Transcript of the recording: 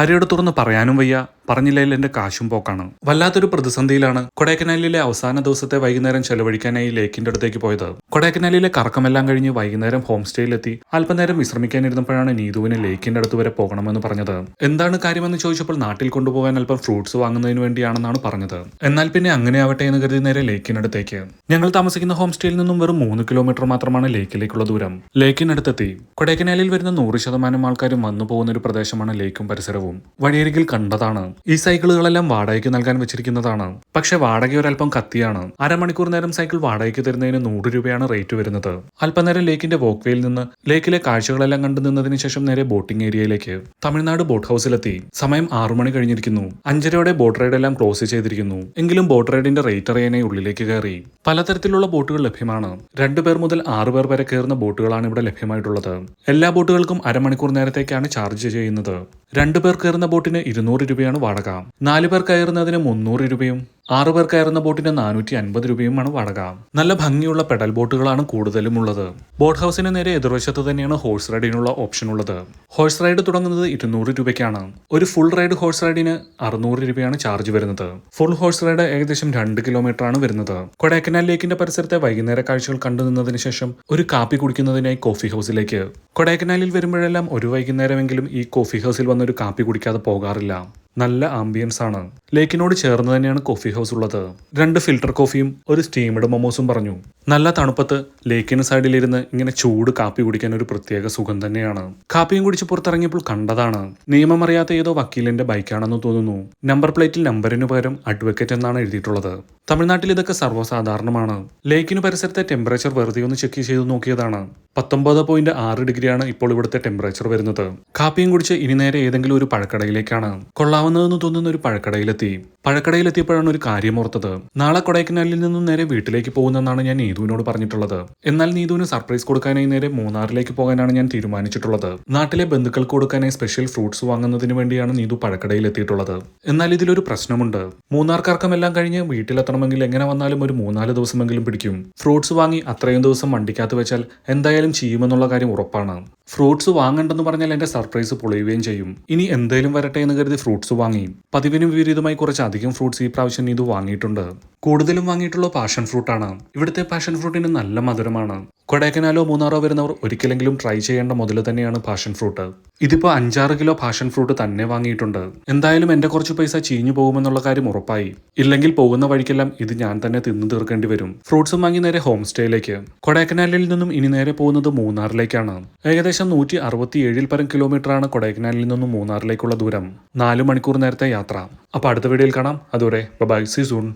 ഭാര്യയോട് തുറന്ന് പറയാനും വയ്യ. പറഞ്ഞില്ലെങ്കിൽ എന്റെ കാശും പോക്കാണ്. വല്ലാത്തൊരു പ്രതിസന്ധിയിലാണ് കൊടൈക്കനാലിലെ അവസാന ദിവസത്തെ വൈകുന്നേരം ചെലവഴിക്കാനായി ലേക്കിന്റെ അടുത്തേക്ക് പോയത്. കൊടൈക്കനാലിലെ കറക്കമെല്ലാം കഴിഞ്ഞ് വൈകുന്നേരം ഹോം സ്റ്റേയിലെത്തി. അല്പനേരം വിശ്രമിക്കാനിരുന്നപ്പോഴാണ് നീതുവിന് ലേക്കിന്റെ അടുത്ത് വരെ പോകണമെന്ന് പറഞ്ഞത്. എന്താണ് കാര്യമെന്ന് ചോദിച്ചപ്പോൾ നാട്ടിൽ കൊണ്ടുപോകാൻ അല്പം ഫ്രൂട്ട്സ് വാങ്ങുന്നതിന് വേണ്ടിയാണെന്നാണ് പറഞ്ഞത്. എന്നാൽ പിന്നെ അങ്ങനെ ആവട്ടെ എന്ന് കരുതി നേരെ ലേക്കിനടുത്തേക്ക് ഞങ്ങൾ താമസിക്കുന്ന ഹോം സ്റ്റേയിൽ നിന്നും വെറും മൂന്ന് കിലോമീറ്റർ മാത്രമാണ് ലേക്കിലേക്കുള്ള ദൂരം. ലേക്കിനടുത്തെത്തി. കൊടൈക്കനാലിൽ വരുന്ന നൂറ് ശതമാനം ആൾക്കാരും വന്നു പോകുന്ന ഒരു പ്രദേശമാണ് ലേക്കും പരിസരവും. വഴിയരികിൽ കണ്ടതാണ്. ഈ സൈക്കിളുകളെല്ലാം വാടകയ്ക്ക് നൽകാൻ വെച്ചിരിക്കുന്നതാണ്. പക്ഷെ വാടക ഒരല്പം കത്തിയാണ്. അരമണിക്കൂർ നേരം സൈക്കിൾ വാടകയ്ക്ക് തരുന്നതിന് നൂറ് രൂപയാണ് റേറ്റ് വരുന്നത്. അല്പനേരം ലേക്കിന്റെ വോക്ക്വേയിൽ നിന്ന് ലേക്കിലെ കാഴ്ചകളെല്ലാം കണ്ടു നിന്നതിന് ശേഷം നേരെ ബോട്ടിംഗ് ഏരിയയിലേക്ക് തമിഴ്നാട് ബോട്ട് ഹൗസിലെത്തി. സമയം ആറു മണി കഴിഞ്ഞിരിക്കുന്നു. അഞ്ചരയോടെ ബോട്ട് റൈഡ് എല്ലാം ക്ലോസ് ചെയ്തിരിക്കുന്നു. എങ്കിലും ബോട്ട് റൈഡിന്റെ റേറ്റ് അറിയാനായി ഉള്ളിലേക്ക് കയറി. പലതരത്തിലുള്ള ബോട്ടുകൾ ലഭ്യമാണ്. രണ്ടു പേർ മുതൽ ആറു പേർ വരെ കയറുന്ന ബോട്ടുകളാണ് ഇവിടെ ലഭ്യമായിട്ടുള്ളത്. എല്ലാ ബോട്ടുകൾക്കും അരമണിക്കൂർ നേരത്തേക്കാണ് ചാർജ് ചെയ്യുന്നത്. രണ്ടുപേർ കയറുന്ന ബോട്ടിന് ഇരുന്നൂറ് രൂപയാണ് വാടക. നാലു പേർ കയറുന്നതിന് മുന്നൂറ് രൂപയും ആറു പേർ കയറുന്ന ബോട്ടിന് നാനൂറ്റി അൻപത് രൂപയുമാണ് വാടക. നല്ല ഭംഗിയുള്ള പെഡൽ ബോട്ടുകളാണ് കൂടുതലും ഉള്ളത്. ബോട്ട് ഹൗസിന് നേരെ എതിർവശത്ത് തന്നെയാണ് ഹോഴ്സ് റൈഡിനുള്ള ഓപ്ഷൻ ഉള്ളത്. ഹോഴ്സ് റൈഡ് തുടങ്ങുന്നത് ഇരുന്നൂറ് രൂപയ്ക്കാണ്. ഒരു ഫുൾ റൈഡ് ഹോഴ്സ് റൈഡിന് അറുന്നൂറ് രൂപയാണ് ചാർജ് വരുന്നത്. ഫുൾ ഹോഴ്സ് റൈഡ് ഏകദേശം രണ്ട് കിലോമീറ്റർ ആണ് വരുന്നത്. കൊടൈക്കനാൽ ലേക്കിന്റെ പരിസരത്തെ വൈകുന്നേര കാഴ്ചകൾ കണ്ടു നിന്നതിന് ശേഷം ഒരു കാപ്പി കുടിക്കുന്നതിനായി കോഫി ഹൗസിലേക്ക്. കൊടൈക്കനാലിൽ വരുമ്പോഴെല്ലാം ഒരു വൈകുന്നേരമെങ്കിലും ഈ കോഫി ഹൗസിൽ വന്നൊരു കാപ്പി കുടിക്കാതെ പോകാറില്ല. നല്ല ആംബിയൻസ് ആണ്. ലേക്കിനോട് ചേർന്ന് തന്നെയാണ് കോഫി ഹൗസ് ഉള്ളത്. രണ്ട് ഫിൽട്ടർ കോഫിയും ഒരു സ്റ്റീംഡ് മൊമോസും പറഞ്ഞു. നല്ല തണുപ്പത്ത് ലേക്കിന് സൈഡിലിരുന്ന് ഇങ്ങനെ ചൂട് കാപ്പി കുടിക്കാൻ ഒരു പ്രത്യേക സുഖം തന്നെയാണ്. കാപ്പിയും കുടിച്ച് പുറത്തിറങ്ങിയപ്പോൾ കണ്ടതാണ്. നിയമം അറിയാത്ത ഏതോ വക്കീലിന്റെ ബൈക്കാണെന്ന് തോന്നുന്നു. നമ്പർ പ്ലേറ്റിൽ നമ്പറിന് പകരം അഡ്വക്കേറ്റ് എന്നാണ് എഴുതിയിട്ടുള്ളത്. തമിഴ്നാട്ടിൽ ഇതൊക്കെ സർവസാധാരണമാണ്. ലേക്കിന് പരിസരത്തെ ടെമ്പറേച്ചർ വെറുതെ ഒന്ന് ചെക്ക് ചെയ്ത് നോക്കിയതാണ്. പത്തൊമ്പത് പോയിന്റ് ആറ് ഡിഗ്രിയാണ് ഇപ്പോൾ ഇവിടുത്തെ ടെമ്പറേച്ചർ വരുന്നത്. കാപ്പിയും കുടിച്ച് ഇനി നേരെ ഏതെങ്കിലും ഒരു പഴക്കടയിലേക്കാണ്. കൊള്ളാവുന്നതെന്ന് തോന്നുന്ന ഒരു പഴക്കടയിലെത്തി. പഴക്കടയിലെത്തിയപ്പോഴാണ് ഒരു കാര്യം ഓർത്തത്. നാളെ കൊടൈക്കനാലിൽ നിന്നും നേരെ വീട്ടിലേക്ക് പോകുന്നെന്നാണ് ഞാൻ നീതുവിനോട് പറഞ്ഞിട്ടുള്ളത്. എന്നാൽ നീതുവിന് സർപ്രൈസ് കൊടുക്കാനായി നേരെ മൂന്നാറിലേക്ക് പോകാനാണ് ഞാൻ തീരുമാനിച്ചിട്ടുള്ളത്. നാട്ടിലെ ബന്ധുക്കൾക്ക് കൊടുക്കാനായി സ്പെഷ്യൽ ഫ്രൂട്ട്സ് വാങ്ങുന്നതിന് വേണ്ടിയാണ് നീതു പഴക്കടയിൽ എത്തിയിട്ടുള്ളത് എന്നാൽ ഇതിലൊരു പ്രശ്നമുണ്ട്. മൂന്നാർക്കാർക്കും എല്ലാം കഴിഞ്ഞ് വീട്ടിലെത്തണമെങ്കിൽ എങ്ങനെ വന്നാലും ഒരു മൂന്നാൽ ദിവസമെങ്കിലും പിടിക്കും. ഫ്രൂട്ട്സ് വാങ്ങി അത്രയും ദിവസം വണ്ടിക്കകത്ത് വെച്ചാൽ എന്തായാലും ചെയ്യുമെന്നുള്ള കാര്യം ഉറപ്പാണ്. ഫ്രൂട്ട്സ് വാങ്ങണ്ടെന്ന് പറഞ്ഞാൽ എന്റെ സർപ്രൈസ് പൊളിയുകയും ചെയ്യും. ഇനി എന്തേലും വരട്ടെ എന്ന് കരുതി ഫ്രൂട്ട്സ് വാങ്ങി പതിവിന് വിപരീതമായി കുറച്ച് അധികം ഫ്രൂട്ട്സ് ഈ പ്രാവശ്യം ഇത് വാങ്ങിയിട്ടുണ്ട്. കൂടുതലും വാങ്ങിയിട്ടുള്ള പാഷൻ ഫ്രൂട്ടാണ് ഇവിടുത്തെ പാഷൻ ഫ്രൂട്ടിന് നല്ല മധുരമാണ്. കൊടൈക്കനാലോ മൂന്നാറോ വരുന്നവർ ഒരിക്കലെങ്കിലും ട്രൈ ചെയ്യേണ്ട മുതൽ തന്നെയാണ് പാഷൻ ഫ്രൂട്ട് ഇതിപ്പോ അഞ്ചാറ് കിലോ പാഷൻ ഫ്രൂട്ട് തന്നെ വാങ്ങിയിട്ടുണ്ട്. എന്തായാലും എന്റെ കുറച്ച് പൈസ ചീഞ്ഞു പോകുമെന്നുള്ള കാര്യം ഉറപ്പായി. ഇല്ലെങ്കിൽ പോകുന്ന വഴിക്കെല്ലാം ഇത് ഞാൻ തന്നെ തിന്നു തീർക്കേണ്ടി വരും. ഫ്രൂട്ട്സും വാങ്ങി നേരെ ഹോം സ്റ്റേയിലേക്ക് കൊടൈക്കനാലിൽ നിന്നും ഇനി നേരെ പോകുന്നത് മൂന്നാറിലേക്കാണ്. ഏകദേശം നൂറ്റി അറുപത്തിയേഴിൽ പരം കിലോമീറ്റർ ആണ് കൊടൈക്കനാലിൽ നിന്നും മൂന്നാറിലേക്കുള്ള ദൂരം. നാല് മണിക്കൂർ നേരത്തെ യാത്ര. അപ്പോൾ അടുത്ത വീഡിയോയിൽ കാണാം. അതുവരെ ബൈ സി സൂൺ.